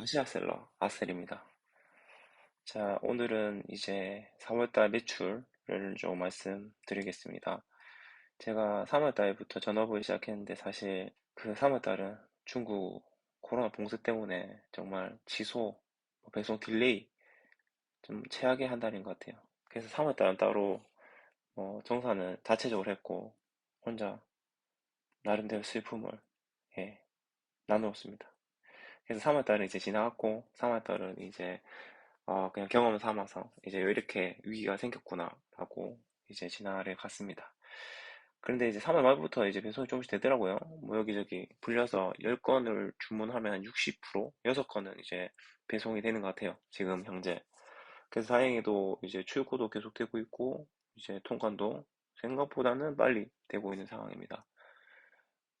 아시아셀러 아셀입니다. 자, 오늘은 이제 4월달 매출을 좀 말씀드리겠습니다. 제가 3월달부터 전업을 시작했는데 사실 그 3월달은 중국 코로나 봉쇄 때문에 정말 지소, 뭐 배송 딜레이 좀 최악의 한 달인 것 같아요. 그래서 3월달은 따로 뭐 정산을 자체적으로 했고 혼자 나름대로 슬픔을 예, 나누었습니다. 그래서 3월달은 이제 지나갔고 3월달은 이제 어, 그냥 경험 삼아서 이제 왜 이렇게 위기가 생겼구나라고 이제 지나를 갔습니다. 그런데 이제 3월 말부터 이제 배송이 조금씩 되더라고요. 뭐 여기저기 불려서 10건을 주문하면 60%, 6건은 이제 배송이 되는 것 같아요. 지금 현재. 그래서 다행히도 이제 출고도 계속되고 있고, 이제 통관도 생각보다는 빨리 되고 있는 상황입니다.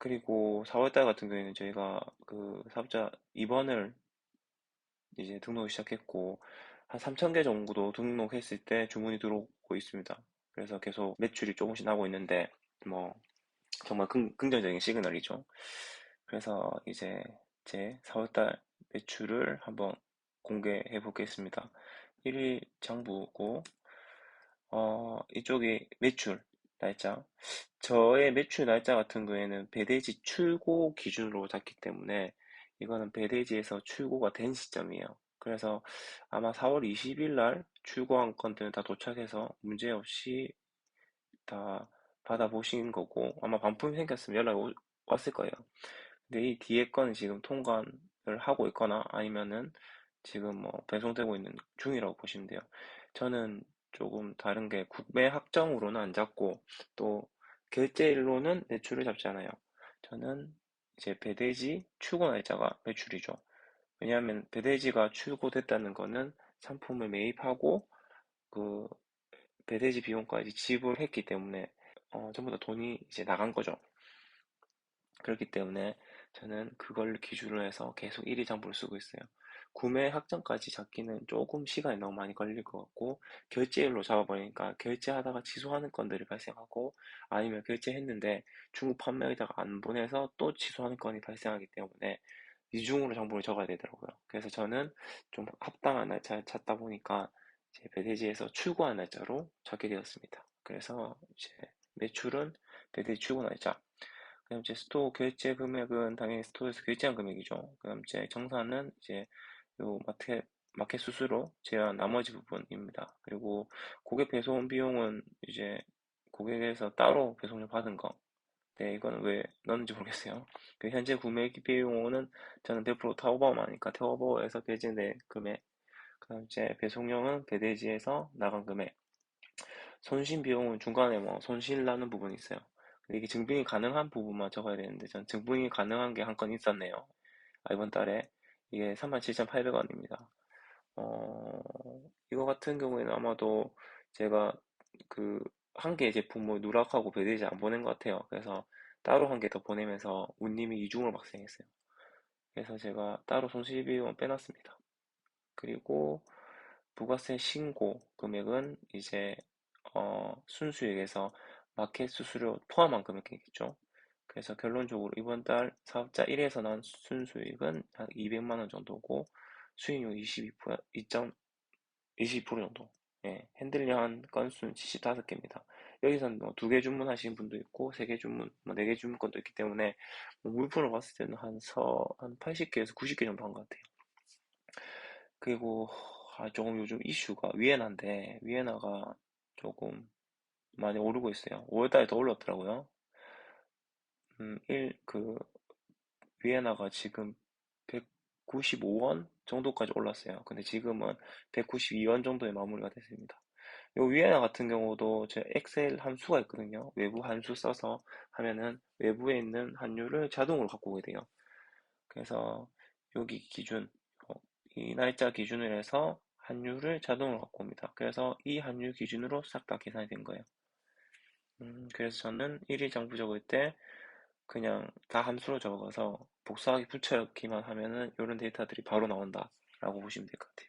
그리고 4월달 같은 경우에는 저희가 그 사업자 입원을 이제 등록을 시작했고, 한 3,000개 정도 등록했을 때 주문이 들어오고 있습니다. 그래서 계속 매출이 조금씩 나고 있는데, 뭐, 정말 긍, 긍정적인 시그널이죠. 그래서 이제 제 4월달 매출을 한번 공개해 보겠습니다. 1일 장부고, 어, 이쪽이 매출 날짜. 저의 매출 날짜 같은 경우에는 배대지 출고 기준으로 잡기 때문에 이거는 배대지에서 출고가 된 시점이에요. 그래서 아마 4월 20일 날 출고한 건들은 다 도착해서 문제없이 다 받아보신 거고 아마 반품이 생겼으면 연락이 왔을 거예요. 근데 이 뒤에 거는 지금 통관을 하고 있거나 아니면은 지금 뭐 배송되고 있는 중이라고 보시면 돼요. 저는 조금 다른 게 구매 확정으로는 안 잡고 또 결제일로는 매출을 잡지 않아요. 저는 이제 배대지 출고 날짜가 매출이죠. 왜냐하면 배대지가 출고됐다는 거는 상품을 매입하고 그 배대지 비용까지 지불했기 때문에 어, 전부 다 돈이 이제 나간 거죠. 그렇기 때문에 저는 그걸 기준으로 해서 계속 1위 장부를 쓰고 있어요. 구매 확정까지 잡기는 조금 시간이 너무 많이 걸릴 것 같고 결제일로 잡아버리니까 결제하다가 취소하는 건들이 발생하고 아니면 결제했는데 중국 판매의자가 안 보내서 또 취소하는 건이 발생하기 때문에 이중으로 정보를 적어야 되더라고요. 그래서 저는 좀 합당한 날짜를 찾다 보니까 제 배대지에서 출고한 날짜로 적게 되었습니다. 그래서 이제 매출은 배대지 출고 날짜. 그다음 이제 스토어 결제 금액은 당연히 스토어에서 결제한 금액이죠. 그다음 이제 정산은 이제 요 마켓 마켓 수수료 제한 나머지 부분입니다. 그리고 고객 배송 비용은 이제 고객에서 따로 배송료 받은 거. 네, 이거는 왜 넣는지 모르겠어요. 그 현재 구매 비용은 저는 100% 타오바오마니까 타오바오에서 배제된 금액. 그 다음 이제 배송료는 배대지에서 나간 금액. 손실 비용은 중간에 뭐 손실 나는 부분이 있어요. 근데 이게 증빙이 가능한 부분만 적어야 되는데 전 증빙이 가능한 게 한 건 있었네요. 아, 이번 달에 이게 37,800원입니다. 어, 이거 같은 경우에는 아마도 제가 그 한개 제품을 누락하고 배대지 안 보낸 것 같아요. 그래서 따로 한 개 더 보내면서 운님이 이중으로 발생했어요. 그래서 제가 따로 손실 비용 빼놨습니다. 그리고 부가세 신고 금액은 이제 어, 순수익에서 마켓 수수료 포함한 금액이겠죠. 그래서 결론적으로 이번 달 사업자 1에서 난 순수익은 한 200만 원 정도고 수익률 22%, 2.20% 정도. 예, 핸들링한 건수는 75개입니다. 여기서는 뭐두개 주문하시는 분도 있고, 세개 주문, 뭐네개 주문 건도 있기 때문에, 뭐 물품을 봤을 때는 한 서, 한 80개에서 90개 정도 한 것 같아요. 그리고, 아, 조금 요즘 이슈가 위에나인데, 위에나가 조금 많이 오르고 있어요. 5월달에 더 올랐더라고요. 음, 1, 그, 위에나가 지금 195원 정도까지 올랐어요. 근데 지금은 192원 정도의 마무리가 됐습니다. 요 위에나 같은 경우도 제 엑셀 함수가 있거든요. 외부 함수 써서 하면은 외부에 있는 환율을 자동으로 갖고 오게 돼요. 그래서 여기 기준, 어, 이 날짜 기준으로 해서 환율을 자동으로 갖고 옵니다. 그래서 이 환율 기준으로 싹 다 계산이 된 거예요. 음, 그래서 저는 1일 장부 적을 때 그냥 다 함수로 적어서 복사하기 붙여넣기만 하면은 이런 데이터들이 바로 나온다 라고 보시면 될 것 같아요.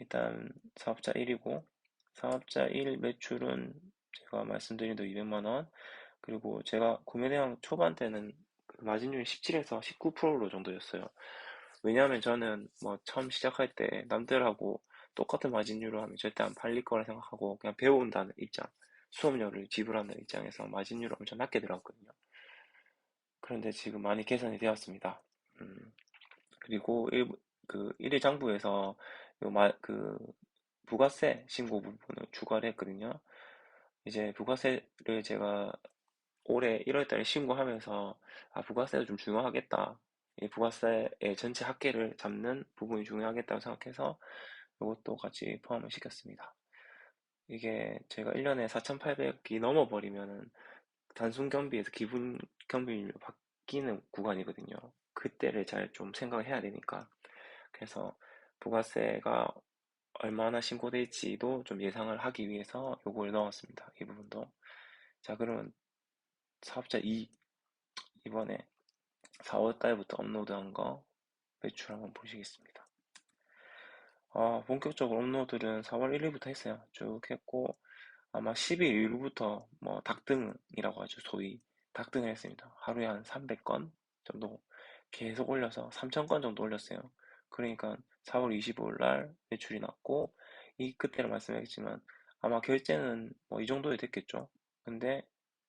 일단 사업자 1이고 사업자 1 매출은 제가 말씀드린 대로 200만원 그리고 제가 구매 대상 초반 때는 그 마진율이 17에서 19% 정도였어요. 왜냐하면 저는 뭐 처음 시작할 때 남들하고 똑같은 마진율로 하면 절대 안 팔릴 거라 생각하고 그냥 배운다는 입장, 수업료를 지불하는 입장에서 마진율을 엄청 낮게 들었거든요. 그런데 지금 많이 개선이 되었습니다. 음, 그리고 일, 그 일일 장부에서 요 마, 그 부가세 신고 부분을 추가를 했거든요. 이제 부가세를 제가 올해 1월 달에 신고하면서 아, 부가세도 좀 중요하겠다. 이 부가세의 전체 합계를 잡는 부분이 중요하겠다고 생각해서 이것도 같이 포함을 시켰습니다. 이게 제가 1년에 4,800이 넘어버리면은 단순 경비에서 기본 경비율로 바뀌는 구간이거든요. 그때를 잘 좀 생각을 해야 되니까. 그래서 부가세가 얼마나 신고될지도 좀 예상을 하기 위해서 요걸 넣었습니다. 이 부분도. 자, 그러면 사업자 2 이번에 4월 달부터 업로드한 거 매출 한번 보시겠습니다. 아, 본격적으로 업로드는 4월 1일부터 했어요. 쭉 했고 아마 10일 이후부터 뭐 닭등이라고 하죠. 소위 닭등을 했습니다. 하루에 한 300건 정도 계속 올려서 3,000건 정도 올렸어요. 그러니까 4월 25일 날 매출이 났고 이 그때는 말씀했지만 아마 결제는 뭐 이 정도에 됐겠죠. 근데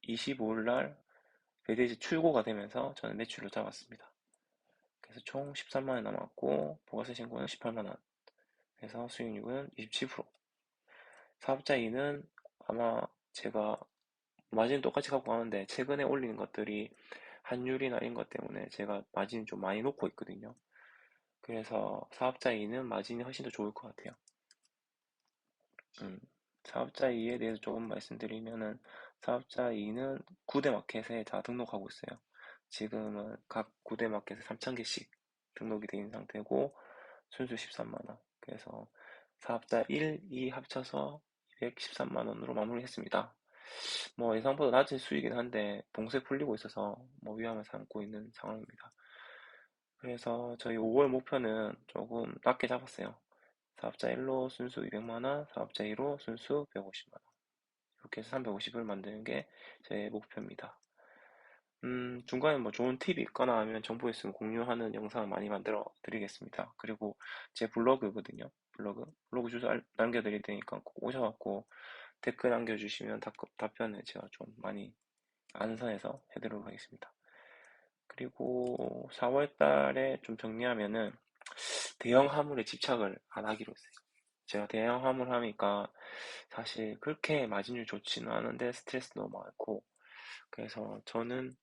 25일 날 배대지 출고가 되면서 저는 매출을 잡았습니다. 그래서 총 13만 원 남았고 부가세 신고는 18만 원. 그래서 수익률은 27%. 사업자 2는 아마 제가 마진 똑같이 갖고 가는데 최근에 올리는 것들이 환율이나 이런 것 때문에 제가 마진 좀 많이 놓고 있거든요. 그래서 사업자 2는 마진이 훨씬 더 좋을 것 같아요. 음, 사업자 2에 대해서 조금 말씀드리면은 사업자 2는 구대 마켓에 다 등록하고 있어요. 지금은 각 구대 마켓에 3,000개씩 등록이 있는 상태고 순수 13만 원. 그래서 사업자 1, 2 합쳐서 213만 원으로 마무리했습니다. 뭐 예상보다 낮은 수익이긴 한데 봉쇄 풀리고 있어서 뭐 위험을 삼고 있는 상황입니다. 그래서 저희 5월 목표는 조금 낮게 잡았어요. 사업자 1로 순수 200만원, 사업자 2로 순수 150만원. 이렇게 해서 350을 만드는 게 제 목표입니다. 음, 중간에 뭐 좋은 팁이 있거나 하면 정보 있으면 공유하는 영상 많이 만들어 드리겠습니다. 그리고 제 블로그거든요. 블로그. 블로그 주소 알- 남겨드릴 테니까 꼭 오셔갖고 댓글 남겨주시면 답, 답변을 제가 좀 많이 아는 선에서 해드리도록 하겠습니다. 그리고 4월 달에 좀 정리하면은 대형 화물에 집착을 안 하기로 했어요. 제가 대형 화물 하니까 사실 그렇게 마진율 좋지는 않은데 스트레스 너무 많고 그래서 저는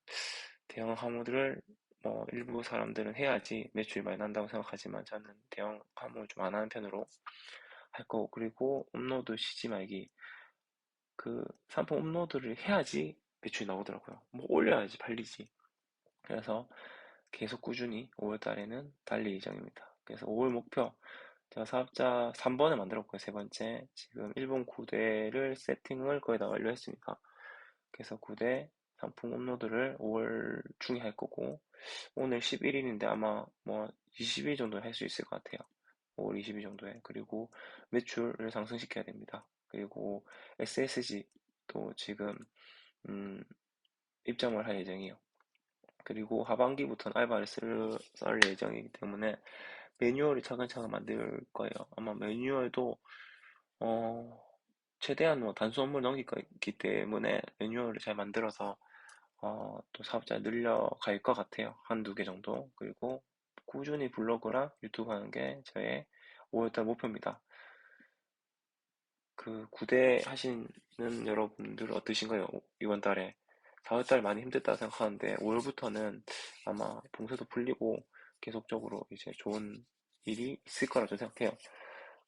대형 화물을 뭐 일부 사람들은 해야지 매출이 많이 난다고 생각하지만 저는 대형 화물 좀 안 하는 편으로 할 거고 그리고 업로드 쉬지 말기 그 상품 업로드를 해야지 매출이 나오더라고요. 뭐 올려야지 팔리지. 그래서 계속 꾸준히 5월 달에는 달릴 예정입니다. 그래서 5월 목표 제가 사업자 3번을 만들었고요. 세 번째 지금 일본 구대를 세팅을 거의 다 완료했습니다. 그래서 구대 상품 업로드를 5월 중에 할 거고 오늘 11일인데 아마 뭐 20일 정도 할 수 있을 것 같아요. 5월 20일 정도에 그리고 매출을 상승시켜야 됩니다. 그리고 SSG도 지금 음, 입점을 할 예정이에요. 그리고 하반기부터는 알바를 쓸, 썰 예정이기 때문에 매뉴얼을 차근차근 만들 거예요. 아마 매뉴얼도 어, 최대한 뭐 단수 업무를 넘길 거기 때문에 매뉴얼을 잘 만들어서 어, 또 사업자 늘려갈 것 같아요. 한두 개 정도. 그리고 꾸준히 블로그랑 유튜브 하는 게 저의 5월달 목표입니다. 그 구대 하시는 여러분들 어떠신가요? 이번 달에 4월달 많이 힘들다 생각하는데 5월부터는 아마 봉쇄도 풀리고 계속적으로 이제 좋은 일이 있을 거라 고 생각해요.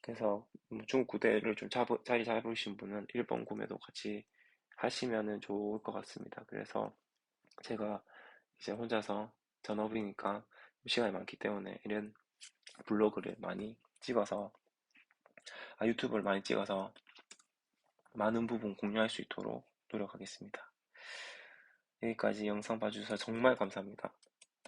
그래서 중국 구대를 좀 잡, 자리 잡으신 분은 일본 구매도 같이 하시면은 좋을 것 같습니다. 그래서 제가 이제 혼자서 전업이니까 시간이 많기 때문에 이런 블로그를 많이 찍어서 아, 유튜브를 많이 찍어서 많은 부분 공유할 수 있도록 노력하겠습니다. 여기까지 영상 봐주셔서 정말 감사합니다.